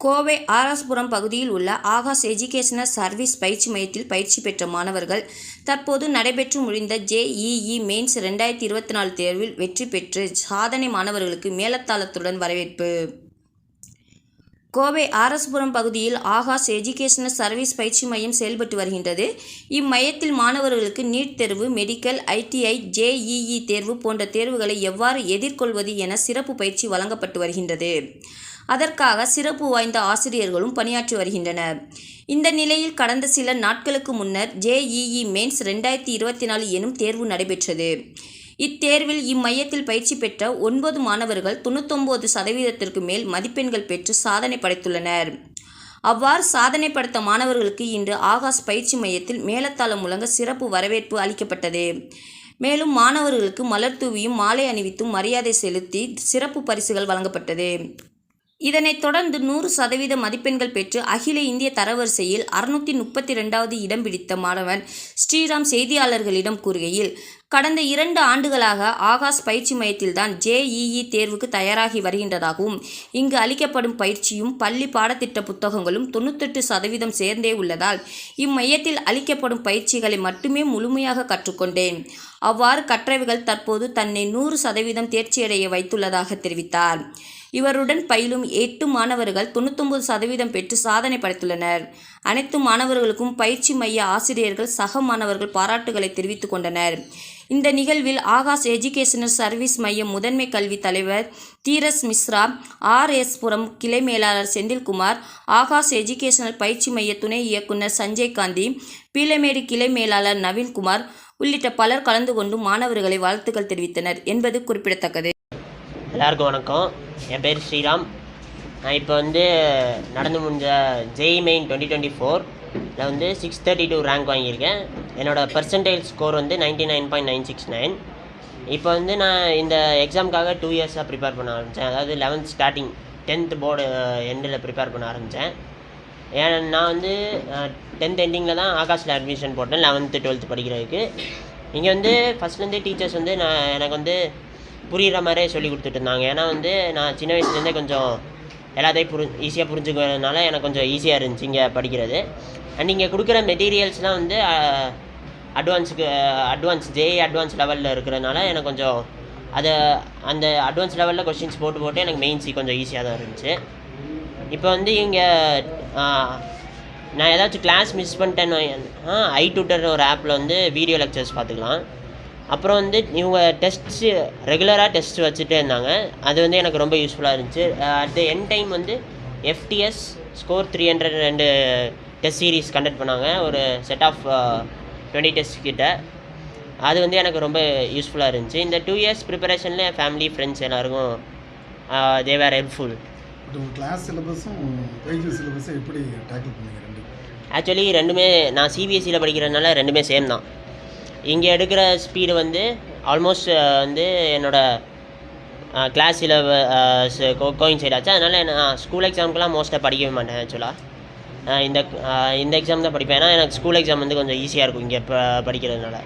கோவை ஆர்எஸ்புரம் பகுதியில் உள்ள Akash educational service பயிற்சி மையத்தில் பயிற்சி பெற்ற மாணவர்கள் தற்போது நடைபெற்று முடிந்த ஜேஇஇ மெயின்ஸ் ரெண்டாயிரத்தி இருபத்தி நாலு தேர்வில் வெற்றி பெற்று சாதனை மாணவர்களுக்கு மேலத்தாளத்துடன் வரவேற்பு. கோவை ஆர்எஸ்புரம் பகுதியில் ஆகாஷ் எஜுகேஷனல் சர்வீஸ் பயிற்சி மையம் செயல்பட்டு வருகின்றது. இம்மையத்தில் மாணவர்களுக்கு நீட் தேர்வு மெடிக்கல் ஐடிஐ ஜேஇஇ தேர்வு போன்ற தேர்வுகளை எவ்வாறு எதிர்கொள்வது என சிறப்பு பயிற்சி வழங்கப்பட்டு வருகின்றது. அதற்காக சிறப்பு வாய்ந்த ஆசிரியர்களும் பணியாற்றி வருகின்றனர். இந்த நிலையில் கடந்த சில நாட்களுக்கு முன்னர் ஜேஇஇ மெயின்ஸ் ரெண்டாயிரத்தி இருபத்தி நாலு எனும் தேர்வு நடைபெற்றது. இத்தேர்வில் இம்மையத்தில் பயிற்சி பெற்ற ஒன்பது மாணவர்கள் தொண்ணூத்தொம்பது சதவீதத்திற்கு மேல் மதிப்பெண்கள் பெற்று சாதனை படைத்துள்ளனர். அவ்வாறு சாதனை படைத்த மாணவர்களுக்கு இன்று ஆகாஷ் பயிற்சி மையத்தில் மேலத்தாளம் முழங்க சிறப்பு வரவேற்பு அளிக்கப்பட்டது. மேலும் மாணவர்களுக்கு மலர் தூவியும் மாலை அணிவித்தும் மரியாதை செலுத்தி சிறப்பு பரிசுகள் வழங்கப்பட்டது. இதனைத் தொடர்ந்து நூறு சதவீத மதிப்பெண்கள் பெற்று அகில இந்திய தரவரிசையில் அறுநூத்தி முப்பத்தி ரெண்டாவது இடம் பிடித்த மாணவன் ஸ்ரீராம் செய்தியாளர்களிடம் கூறுகையில் கடந்த இரண்டு ஆண்டுகளாக ஆகாஷ் பயிற்சி மையத்தில்தான் ஜேஇஇ தேர்வுக்கு தயாராகி வருகின்றதாகவும் இங்கு அளிக்கப்படும் பயிற்சியும் பள்ளி பாடத்திட்ட புத்தகங்களும் தொண்ணூத்தெட்டு சதவீதம் சேர்ந்தே உள்ளதால் இம்மையத்தில் அளிக்கப்படும் பயிற்சிகளை மட்டுமே முழுமையாக கற்றுக்கொண்டேன். அவ்வாறு கற்றவைகள் தற்போது தன்னை நூறு சதவீதம் தேர்ச்சியடைய வைத்துள்ளதாக தெரிவித்தார். இவருடன் பயிலும் எட்டு மாணவர்கள் தொண்ணூத்தொம்பது சதவீதம் பெற்று சாதனை படைத்துள்ளனர். அனைத்து மாணவர்களுக்கும் பயிற்சி மைய ஆசிரியர்கள் சக மாணவர்கள் பாராட்டுகளை தெரிவித்துக் கொண்டனர். இந்த நிகழ்வில் ஆகாஷ் எஜுகேஷனல் சர்வீஸ் மையம் முதன்மை கல்வி தலைவர் தீரஸ் மிஸ்ரா ஆர் எஸ் புரம் கிளை மேலாளர் செந்தில்குமார் ஆகாஷ் எஜுகேஷனல் பயிற்சி மைய துணை இயக்குனர் சஞ்சய் காந்தி பீலமேடு கிளை மேலாளர் நவீன்குமார் உள்ளிட்ட பலர் கலந்து கொண்டு மாணவர்களை வாழ்த்துக்கள் தெரிவித்தனர் என்பது குறிப்பிடத்தக்கது. எல்லாருக்கும் வணக்கம். என் பேர் ஸ்ரீராம். நான் இப்போ வந்து நடந்து முடிஞ்ச ஜெய் மெயின் டுவெண்ட்டி டுவெண்ட்டி ஃபோரில் வந்து சிக்ஸ் தேர்ட்டி டூ ரேங்க் வாங்கியிருக்கேன். என்னோடய பர்சன்டேஜ் ஸ்கோர் வந்து ninety nine point nine six nine இப்போ வந்து நான் இந்த எக்ஸாமுக்காக டூ இயர்ஸாக ப்ரிப்பேர் பண்ண ஆரம்பித்தேன் அதாவது லெவன்த் ஸ்டார்டிங் டென்த் போர்டு எண்டில் ப்ரிப்பேர் பண்ண ஆரம்பித்தேன் ஏன் நான் வந்து டென்த் எண்டிங்கில் தான் ஆகாஷில் அட்மிஷன் போட்டேன். லெவன்த்து டுவெல்த்து படிக்கிறதுக்கு. இங்கே வந்து ஃபஸ்ட்லேருந்தே டீச்சர்ஸ் வந்து நான் எனக்கு வந்து புரிகிற மாதிரியே சொல்லி கொடுத்துட்டு இருந்தாங்க ஏன்னா வந்து நான் சின்ன வயசுலேருந்தே கொஞ்சம் எல்லாத்தையும் புரி ஈஸியாக புரிஞ்சுக்கிறதுனால எனக்கு கொஞ்சம் ஈஸியாக இருந்துச்சு இங்கே படிக்கிறது. அண்ட் இங்கே கொடுக்குற மெட்டீரியல்ஸ்லாம் வந்து அட்வான்ஸுக்கு அட்வான்ஸ் ஜே அட்வான்ஸ் லெவலில் இருக்கிறதுனால எனக்கு கொஞ்சம் அதை அந்த அட்வான்ஸ் லெவலில் கொஷின்ஸ் போட்டு போட்டு எனக்கு மெயின்ஸி கொஞ்சம் ஈஸியாக தான் இருந்துச்சு. இப்போ வந்து இங்கே நான் ஏதாச்சும் கிளாஸ் மிஸ் பண்ணிட்டேன்னு ஐ டூட்டர்னு ஒரு ஆப்பில் வந்து வீடியோ லெக்சர்ஸ் பார்த்துக்கலாம். அப்புறம் வந்து இவங்க டெஸ்ட்ஸு ரெகுலராக டெஸ்ட் வச்சுட்டே இருந்தாங்க. அது வந்து எனக்கு ரொம்ப யூஸ்ஃபுல்லாக இருந்துச்சு. அட் த என் டைம் வந்து எஃப்டிஎஸ் ஸ்கோர் த்ரீ ஹண்ட்ரட் ரெண்டு டெஸ்ட் சீரீஸ் கண்டக்ட் பண்ணாங்க. ஒரு செட் ஆஃப் டுவெண்ட்டி டெஸ்ட் கிட்ட. அது வந்து எனக்கு ரொம்ப யூஸ்ஃபுல்லாக இருந்துச்சு. இந்த டூ இயர்ஸ் ப்ரிப்பரேஷனில் என் ஃபேமிலி ஃப்ரெண்ட்ஸ் எல்லாருக்கும் தே வேர் ஹெல்ப்ஃபுல் கிளாஸ் சிலபஸும் பேஜ் சிலபஸும் எப்படி டேக்கிள் பண்ணீங்க ஆக்சுவலி ரெண்டுமே நான் சிபிஎஸ்சியில் படிக்கிறதுனால ரெண்டுமே சேம் தான். இங்கே எடுக்கிற ஸ்பீடு வந்து ஆல்மோஸ்ட் வந்து என்னோடய கிளாஸில் கோயின்சைட் ஆச்சு. அதனால் நான் ஸ்கூல் எக்ஸாமுக்கெலாம் மோஸ்ட்டாக படிக்கவே மாட்டேன் ஆக்சுவலாக இந்த இந்த எக்ஸாம் தான் படிப்பேன். ஏன்னா எனக்கு ஸ்கூல் எக்ஸாம் வந்து கொஞ்சம் ஈஸியாக இருக்கும் இங்கே ப படிக்கிறதுனால.